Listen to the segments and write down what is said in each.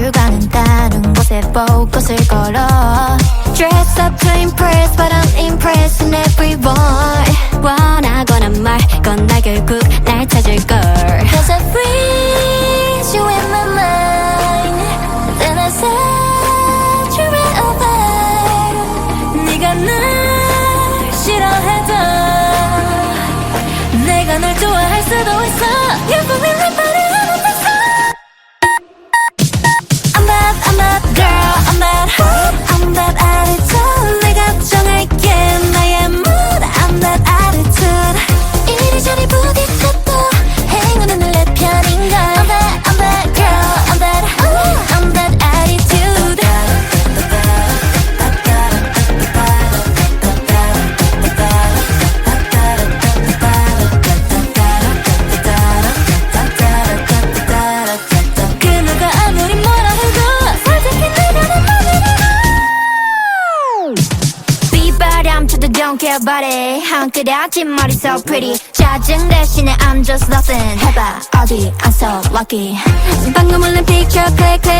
하루 가는 다른 곳에 포커스를 걸어 Dress up to impress but I'm impressing everyone 원하거나 말건 나 결국 날 찾을걸 Cause I freeze you in my mind Then I saturate over 네가 날 싫어해도 내가 널 좋아할 수도 있어 You put me about it 한 끗에 아침 머리 so pretty 짜증 대신에 I'm just nothing 해봐 어디 I'm so lucky 방금 올린 picture click click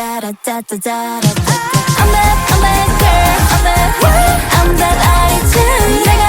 da da da da da da. I'm that I'm that girl, I'm that I'm that attitude.